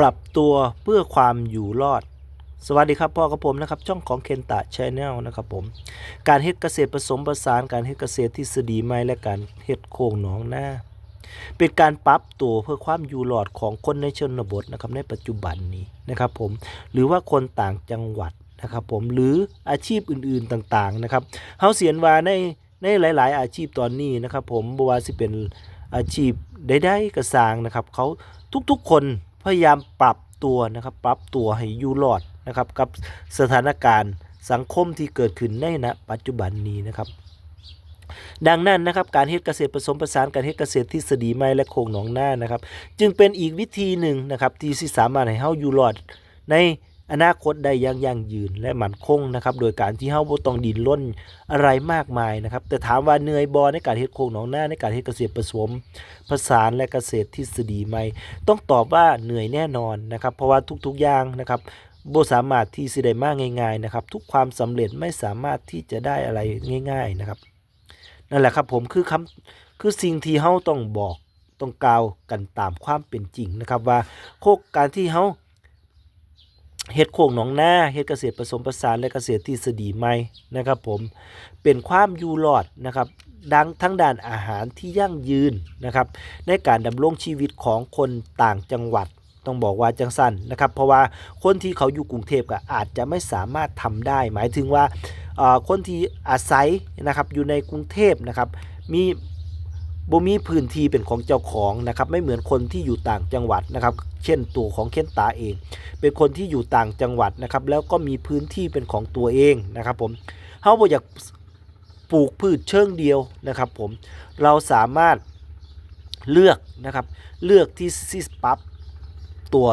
ปรับตัวเพื่อความอยู่รอด สวัสดีครับพ่อกับผมนะครับช่องของเคนตะชแนลนะครับผมการเฮ็ดเกษตรผสมผสานการเฮ็ดเกษตรทฤษฎีใหม่และการเฮ็ดโครงหนองหน้า เป็นการปรับตัวเพื่อความอยู่รอดของคนในชนบทนะครับในปัจจุบันนี้นะครับผมหรือว่าคนต่างจังหวัดนะครับผมหรืออาชีพอื่นๆต่างๆนะครับเฮาเสียนว่าในในหลาย ๆ อาชีพตอนนี้นะครับผมบ่ว่าสิเป็นอาชีพใดๆก็สร้างนะครับเขาทุกๆคน พยายามปรับตัวนะครับ ปรับตัวให้อยู่รอดนะครับ กับสถานการณ์สังคมที่เกิดขึ้นในณปัจจุบันนี้นะครับ ดังนั้นนะครับการเฮ็ดเกษตรผสมผสานการเฮ็ดเกษตรทฤษฎีไม้และโครงหนองหน้านะครับ จึงเป็นอีกวิธีหนึ่งนะครับที่สิสามารถให้เฮาอยู่รอดใน อนาคตได้อย่างยั่งยืนและมั่นคงนะครับโดยการที่เฮาบ่ต้องดิ้นรนอะไรมากมายนะครับแต่ถามว่าเหนื่อยบ่ในการเฮ็ดโครงหนองหน้าในการเฮ็ดเกษตรผสมผสานและเกษตรทฤษฎีใหม่ ต้องตอบว่าเหนื่อยแน่นอนนะครับเพราะว่าทุกๆอย่างนะครับบ่สามารถที่สิได้มาง่าย ๆนะครับ ทุกความสำเร็จไม่สามารถที่จะได้อะไรง่าย ๆนะครับ นั่นแหละครับผมคือคำคือสิ่งที่เฮาต้องบอกต้องกล่าวกันตามความเป็นจริงนะครับว่าโคกการที่เฮา เฮ็ดโคกหนองนาเฮ็ดเกษตรผสมผสานและเกษตรทฤษฎีใหม่นะครับผมเป็นความอยู่รอดนะครับดังทั้งด้านอาหารที่ยั่งยืนนะครับในการดำรงชีวิตของคนต่างจังหวัดต้องบอกว่าจังสั้นนะครับเพราะว่าคนที่เขาอยู่กรุงเทพก็อาจจะไม่สามารถทำได้ หมายถึงว่าเอ่อคนที่อาศัยนะครับอยู่ในกรุงเทพนะครับมี บ่มีพื้นที่เป็นของเจ้าของนะครับไม่เหมือนคนที่อยู่ต่างจังหวัดนะครับ เช่นตัวของเคนตาเอง เป็นคนที่อยู่ต่างจังหวัดนะครับ แล้วก็มีพื้นที่เป็นของตัวเองนะครับ ผมเฮาบ่อยากปลูกพืชเชิงเดียวนะครับ ผมเราสามารถเลือกนะครับ เลือกที่สิปรับตัว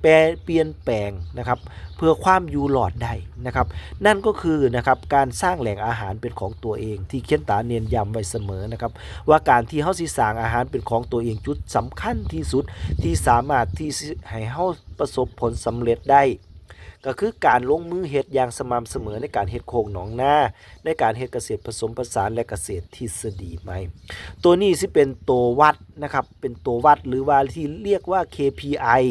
แปรเปลี่ยนแปลงนะครับเพื่อความอยู่รอดได้นะครับ นั่นก็คือนะครับการสร้างแหล่งอาหารเป็นของตัวเอง ที่เขียนตาเนียนย้ำไว้เสมอนะครับว่าการที่เฮาสิสร้างอาหารเป็นของตัวเองจุดสำคัญที่สุดที่สามารถที่ให้เฮาประสบผลสำเร็จได้ก็คือการลงมือเฮ็ดอย่างสม่ำเสมอในการเฮ็ดโครงหนองนาในการเฮ็ดเกษตรผสมผสานและเกษตรทฤษฎีใหม่ ตัวนี้สิเป็นตัววัดนะครับเป็นตัววัดหรือว่าที่เรียกว่า KPI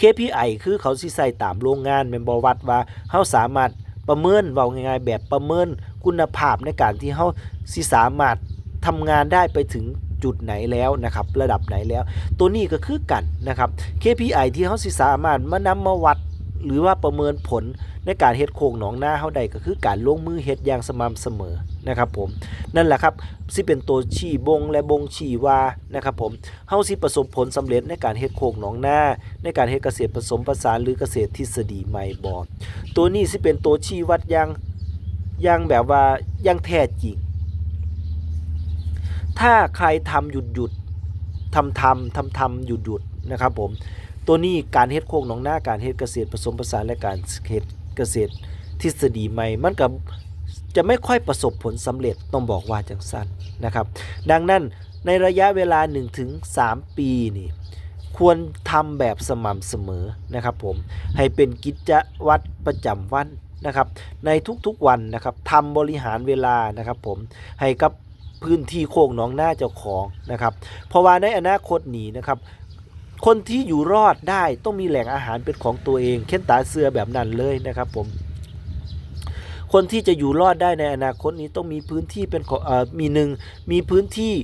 KPI คือเขาสิใส่ตามโรงงานแม่นบ่วัดว่าเฮาสามารถประเมินเว้าง่ายๆแบบประเมินคุณภาพในการที่เฮาสิสามารถทำงานได้ไปถึงจุดไหนแล้วนะครับระดับไหนแล้ว ตัวนี้ก็คือกันนะครับ KPI ที่เฮาสิสามารถมานำมาวัด หรือว่าประเมินผล ในการเฮ็ดโครงหนองหน้าเฮาได้ก็คือการลงมือเฮ็ดอย่างสม่ำเสมอนะครับผมนั่นแหละครับสิเป็นตัวชี้บงและบงชี้ว่านะครับผมเฮาสิประสบผลสำเร็จในการเฮ็ดโคกหนองหน้า ในการเฮ็ดเกษตรผสมผสานหรือเกษตรทฤษฎีใหม่บ่ตัวนี้สิเป็นตัวชี้วัดอย่างอย่างแบบว่าอย่างแท้จริงถ้าใครทำหยุดหยุดทำทำทำทำหยุดหยุดนะครับผมตัวนี้การเฮ็ดโคกหนองหน้าการเฮ็ดเกษตรผสมผสานและการเฮ็ด เกษตรทฤษฎีใหม่ มันกับจะไม่ค่อยประสบผลสำเร็จต้องบอกว่าจังสั้นนะครับ ดังนั้นในระยะเวลา 1-3 ปีนี่ควรทำแบบสม่ำเสมอนะครับผมให้เป็นกิจวัตรประจำวันนะครับ ในทุกๆวันนะครับทำบริหารเวลานะครับผมให้กับพื้นที่โคกหนองหน้าเจ้าของนะครับ เพราะว่าในอนาคตนี้นะครับ คนที่อยู่รอดได้ต้องมีแหล่งอาหารเป็นของตัวเองเข็นตาเสือแบบนั้นเลยนะครับผม คนที่จะอยู่รอดได้ในอนาคตนี้ต้องมีพื้นที่เป็นของอมีหนึ่งมีพื้นที่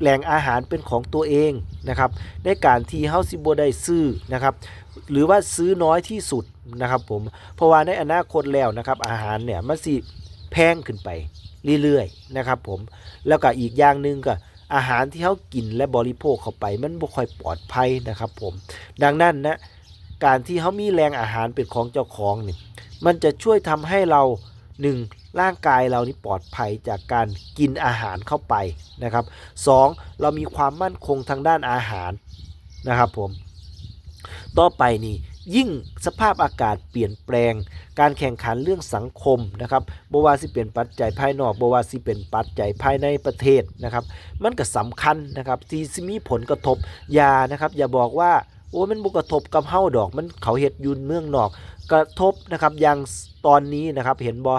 แหล่งอาหารเป็นของตัวเองนะครับในการที่เฮาสิโบได้ซื้อนะครับ หรือว่าซื้อน้อยที่สุดนะครับผมเพราะว่าในอนาคตแล้วนะครับอาหารเนี่ยมันสิแพงขึ้นไปเรื่อยๆนะครับผมแล้วก็อีกอย่างหนึ่งก็ อาหารที่เขากินและบริโภคเข้าไป มันบ่ค่อยปลอดภัยนะครับผม ดังนั้นนะการที่เขามีแหล่งอาหารเป็นของเจ้าของเนี่ยมันจะช่วยทำให้เราหนึ่งร่างกายเรานี่ปลอดภัยจากการกินอาหารเข้าไปนะครับสองเรามีความมั่นคงทางด้านอาหารนะครับผม ต่อไปนี่ ยิ่งสภาพอากาศเปลี่ยนแปลง การแข่งขันเรื่องสังคมนะครับบว่าสิเป็นปัจจัยภายนอกบว่าสิเป็นปัจจัยภายในประเทศนะครับ มันก็สำคัญนะครับที่สิมีผลกระทบอย่านะครับ อย่าบอกว่าโอ้มันบุกระทบกับเฮ้าดอก มันเขาเฮ็ดยุนเมืองนอก กระทบนะครับอย่างตอนนี้นะครับเห็นบอ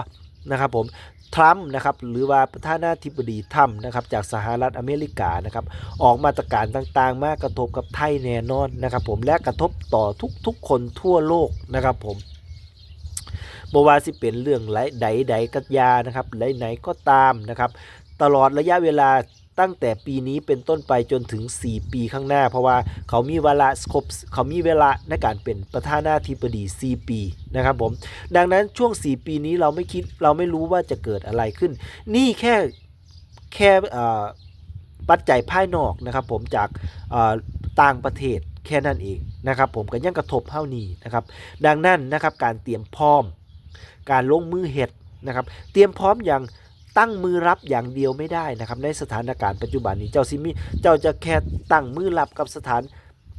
นะครับผม ทรัมป์นะครับหรือว่าประธานาธิบดีทรัมป์นะครับจากสหรัฐอเมริกานะครับออกมาตรการต่างๆ มากระทบกับไทยแน่นอนนะครับผมและกระทบต่อทุกๆคนทั่วโลกนะครับผมบว่าสิเป็นเรื่องไหลใดๆกัยานะครับไหนๆก็ตามนะครับตลอดระยะเวลา ตั้งแต่ปีนี้เป็นต้นไปจนถึง 4 ปีข้างหน้า เพราะว่าเขามีเวลาครบเขามีเวลาในการเป็นประธานาธิบดี 4 ปีนะครับผมดังนั้นช่วง 4 ปีนี้เราไม่คิดเราไม่รู้ว่าจะเกิดอะไรขึ้น นี่แค่แค่ปัจจัยภายนอกนะครับผมจากต่างประเทศแค่นั้นเองนะครับผมก็ยังกระทบเท่านี้นะครับดังนั้นนะครับการเตรียมพร้อม การลงมือเห็ดนะครับเตรียมพร้อมอย่าง ตั้งมือรับอย่างเดียวไม่ได้นะครับ ในสถานการณ์ปัจจุบันนี้เจ้าซิมีเจ้าจะแค่ตั้งมือรับกับสถาน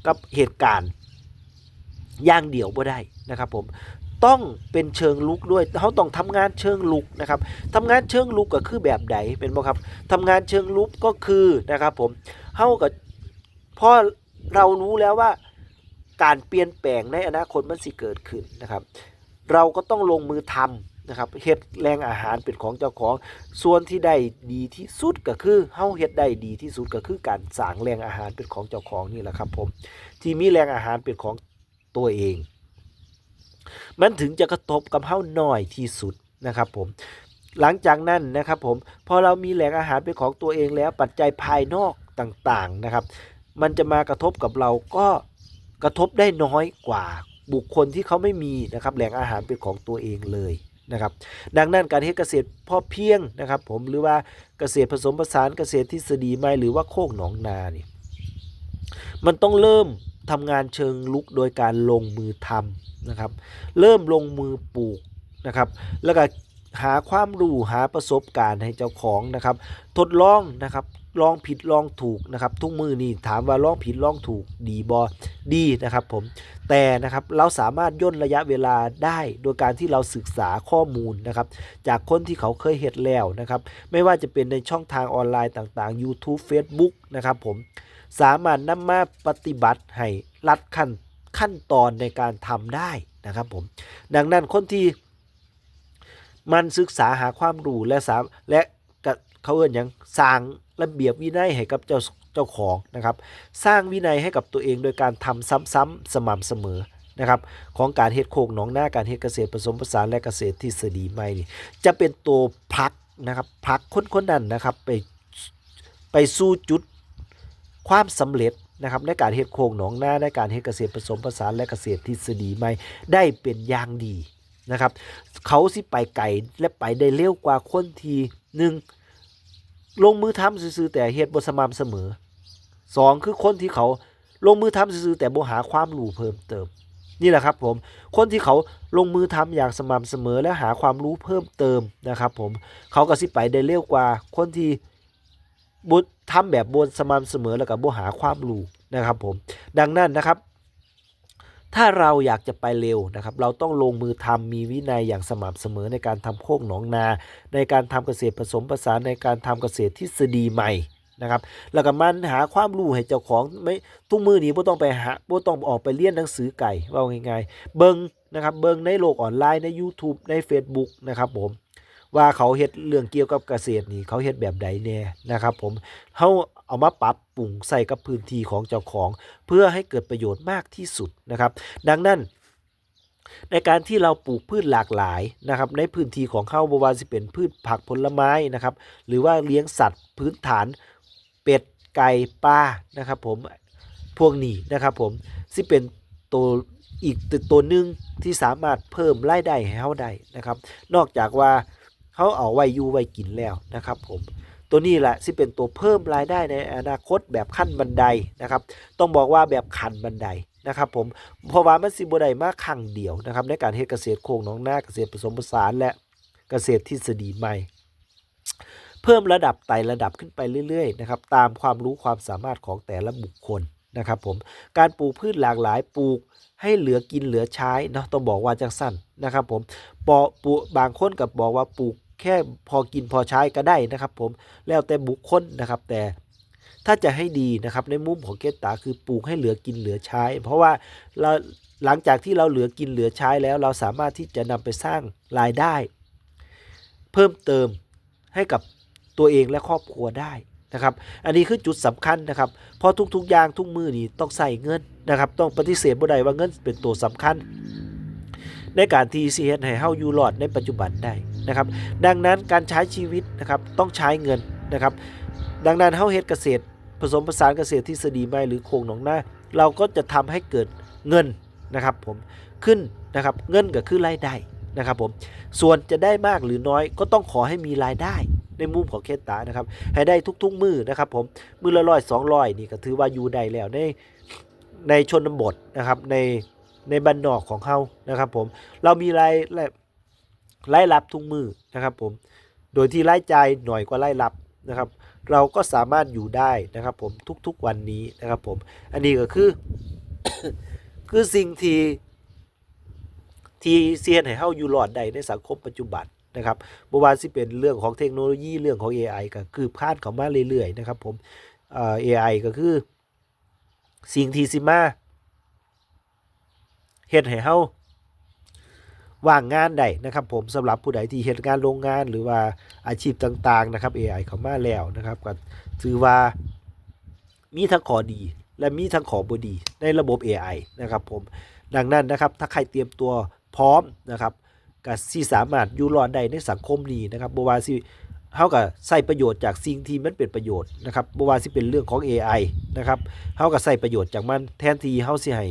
กับเหตุการณ์อย่างเดียวบ่ได้นะครับผมต้องเป็นเชิงลุกด้วยเขาต้องทำงานเชิงลุกนะครับทำงานเชิงลุกก็คือแบบใดเป็นบ่ครับทำงานเชิงลุกก็คือนะครับผมเฮากับพอเรารู้แล้วว่าการเปลี่ยนแปลงในอนาคตมันสิเกิดขึ้นนะครับ เราก็ต้องลงมือทำ นะครับเฮ็ดแรงอาหารเป็นของเจ้าของ ส่วนที่ได้ดีที่สุดก็คือเฮาเฮ็ดได้ดีที่สุดก็คือการสร้างแรงอาหารเป็นของเจ้าของนี่แหละครับผมที่มีแรงอาหารเป็นของตัวเอง มันถึงจะกระทบกับเฮาหน้อยที่สุดนะครับผมหลังจากนั้นนะครับผมพอเรามีแหล่งอาหารเป็นของตัวเองแล้วปัจจัยภายนอกต่างๆนะครับ มันจะมากระทบกับเราก็กระทบได้น้อยกว่าบุคคลที่เขาไม่มีนะครับแหล่งอาหารเป็นของตัวเองเลย นะครับดังนั้นการเฮ็ดเกษตรพอเพียงนะครับผมหรือว่าเกษตรผสมผสานเกษตรทฤษฎีใหม่หรือว่าโคกหนองนานี่มันต้องเริ่มทำงานเชิงลุกโดยการลงมือทำนะครับเริ่มลงมือปลูกนะครับแล้วก็หาความรู้หาประสบการณ์ให้เจ้าของนะครับ ทดลองนะครับ ลองผิดลองถูกนะครับทุกมือนี่ถามว่าลองผิดลองถูกดีบอดีนะครับผมแต่นะครับเราสามารถย่นระยะเวลาได้โดยการที่เราศึกษาข้อมูลนะครับจากคนที่เขาเคยเห็ดแล้วนะครับไม่ว่าจะเป็นในช่องทางออนไลน์ต่างๆ YouTube Facebook นะครับผมสามารถนำมาปฏิบัติให้รัดขั้นขั้นตอนในการทำได้นะครับผมดังนั้นคนที่มันศึกษาหาความรู้และสามและเขาเอ่นหยังสร้าง ระเบียบวินัยให้กับเจ้าเจ้าของนะครับ สร้างวินัยให้กับตัวเองโดยการทำซ้ำๆสม่ำเสมอนะครับของการเฮ็ดโคกหนองหน้าการเฮ็ดเกษตรผสมผสานและเกษตรทฤษฎีใหม่นี่จะเป็นตัวผลักนะครับผลักคนคนนั้นนะครับไปไปสู่จุดความสำเร็จนะครับในการเฮ็ดโคกหนองหน้าในการเฮ็ดเกษตรผสมผสานและเกษตรทฤษฎีใหม่ได้เป็นอย่างดีนะครับ เขาสิไปไกลและไปได้เร็วกว่าคนที่หนึ่ง ลงมือทำซื่อๆแต่เฮ็ดบ่สม่ำเสมอสองคือคนที่เขาลงมือทำซื่อๆแต่บ่หาความรู้เพิ่มเติม นี่แหละครับผม คนที่เขาลงมือทำอย่างสม่ำเสมอและหาความรู้เพิ่มเติมนะครับผม เขาก็สิไปได้เร็วกว่า คนที่บ่ทำแบบบนสม่ำเสมอแล้วก็บ่หาความรู้นะครับผม ดังนั้นนะครับ ถ้าเราอยากจะไปเร็วนะครับ เราต้องลงมือทำมีวินัยอย่างสม่ำเสมอในการทำโคกหนองนา ในการทำเกษตรผสมผสานในการทำเกษตรทฤษฎีใหม่นะครับแล้วก็มันหาความรู้ให้เจ้าของไม่ทุกมือนี้บ่ต้องไปหาบ่ต้องออกไปเรียนหนังสือไก่ว่าง่ายๆ เบิงนะครับเบิงในโลกออนไลน์ใน YouTube ใน Facebook นะครับผมว่าเขาเฮ็ดเรื่องเกี่ยวกับเกษตรนี่เขาเฮ็ดแบบใดแน่นะครับผมเฮา เอามาปรับปรุงใส่กับพื้นที่ของเจ้าของ เพื่อให้เกิดประโยชน์มากที่สุดนะครับ ดังนั้นในการที่เราปลูกพืชหลากหลายนะครับในพื้นที่ของเข้าบว่าสิเป็นพืชผักผลไม้นะครับ หรือว่าเลี้ยงสัตว์พื้นฐานเป็ดไก่ปลานะครับผมพวกนี้นะครับผมสิเป็นตัวอีกตัวหนึ่งที่สามารถเพิ่มรายได้ให้เขาได้นะครับ นอกจากว่าเขาเอาไว้อยู่ไว้กินแล้วนะครับผม ตัวนี้แหละที่เป็นตัวเพิ่มรายได้ในอนาคตแบบขั้นบันไดนะครับ ต้องบอกว่าแบบขันบันไดนะครับผมเพราะว่ามันสิบไดมากครั้งเดียวนะครับ ในการเฮ็ดเกษตรโคกหนองนาเกษตรผสมผสานและเกษตรทฤษฎีใหม่ เพิ่มระดับไต่ระดับขึ้นไปเรื่อยๆนะครับตามความรู้ความสามารถของแต่ละบุคคลนะครับผมการปลูกพืชหลากหลายปลูกให้เหลือกินเหลือใช้เนาะต้องบอกว่าจังสั้นนะครับผมปอปลูกบางคนกับบอกว่าปลูก แค่พอกินพอใช้ก็ได้นะครับผมแล้วแต่บุคคลนะครับ แต่ถ้าจะให้ดีนะครับในมุมของเกตตาคือปลูกให้เหลือกินเหลือใช้ เพราะว่าเราหลังจากที่เราเหลือกินเหลือใช้แล้ว เราสามารถที่จะนำไปสร้างรายได้ เพิ่มเติมให้กับตัวเองและครอบครัวได้นะครับ อันนี้คือจุดสำคัญนะครับ เพราะทุกๆอย่างทุกมือนี่ต้องใส่เงินนะครับ ต้องปฏิเสธบ่ได้ว่าเงินเป็นตัวสำคัญ ในการที่สิเฮ็ดให้เฮาอยู่รอดในปัจจุบันได้ นะครับ ดังนั้นการใช้ชีวิตนะครับต้องใช้เงินนะครับ ดังนั้นเฮาเฮ็ดเกษตร ผสมผสานเกษตรทฤษฎีใหม่หรือโครงหนองหน้า เราก็จะทำให้เกิดเงินนะครับผมขึ้นนะครับเงินก็คือรายได้นะครับผมส่วนจะได้มากหรือน้อยก็ต้องขอให้มีรายได้ในมุมของเคสตานะครับให้ได้ทุกๆมือนะครับผมมือละร้อยสองร้อยนี่ก็ถือว่าอยู่ได้แล้วในในชนบทนะครับในในบ้านนอกของเขานะครับผมเรามีราย รายรับทุกมือนะครับผม โดยที่รายจ่ายหน่อยกว่ารายรับนะครับ เราก็สามารถอยู่ได้นะครับผมทุกๆวันนี้นะครับผม อันนี้ก็คือ คือสิ่งที่ที่เซียนให้เฮาอยู่รอดได้ในสังคมปัจจุบันนะครับบ่ว่าสิเป็นเรื่องของเทคโนโลยีเรื่องของ AI ก็คือพาดเข้ามาเรื่อยๆนะครับผมเอ่อ AI ก็คือสิ่งที่สิมาเฮ็ดให้เฮา ว่างงานได้นะครับผมสำหรับผู้ใดที่เฮ็ดงานโรงงานหรือว่าอาชีพต่างๆนะครับ AI เข้ามาแล้วนะครับก็ถือว่ามีทั้งขอดี และมีทั้งข้อบดีในระบบ AI นะครับผมดังนั้นนะครับถ้าใครเตรียมตัวพร้อมนะครับก็สิสามารถอยู่รอดได้ในสังคมนี้นะครับบ่ว่าสิเฮาก็ใช้ประโยชน์จากสิ่งที่มันเป็นประโยชน์นะครับบ่ว่าสิเป็นเรื่องของ AI นะครับเฮาก็ใช้ประโยชน์จากมันแทนที่เฮาสิให้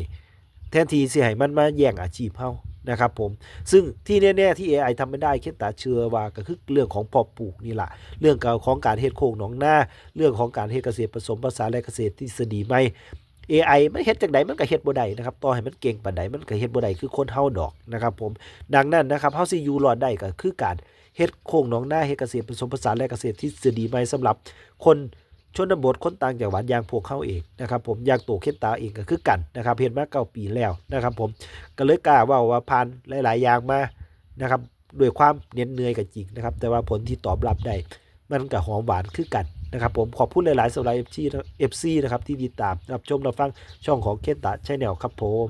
แทนที่สิให้มันมาแย่งอาชีพเฮา นะครับผมซึ่งที่แน่ๆที่ AI ทำไม่ได้เคิดตาเชื่อว่าก็คือเรื่องของพอปลูกนี่แหละเรื่องของการเฮ็ดโคกหนองหน้า เรื่องของการเฮ็ดเกษตรผสมผสานและเกษตรทฤษฎีใหม่ AI มันเฮ็ดจังไดมันก็เฮ็ดบ่ได้นะครับต่อให้มันเก่งปานใดมันก็เฮ็ดบ่ได้คือคนเฮาดอกนะครับผมดังนั้นนะครับเฮาสิอยู่รอดได้ก็คือการเฮ็ดโคกหนองหน้าเฮ็ดเกษตรผสมผสานและเกษตรทฤษฎีใหม่สำหรับคน ชนบทคนต่างจังหวัดอย่างพวกเขาเองนะครับผมอย่างโตเข็ดตาเองก็คือกันนะครับเฮ็ดมาเก้าปีแล้วนะครับ ผมก็เลยกล้าว่าว่าผ่านหลาย ๆ อย่างมานะครับด้วยความเหน็ดเหนื่อยก็จริงนะครับ แต่ว่าผลที่ตอบรับได้มันก็หอมหวานคือกันนะครับผมขอบคุณหลาย ๆสำหรับ FC นะครับที่ติดตามรับชมรับฟังช่องของเคตตาชแนลครับผม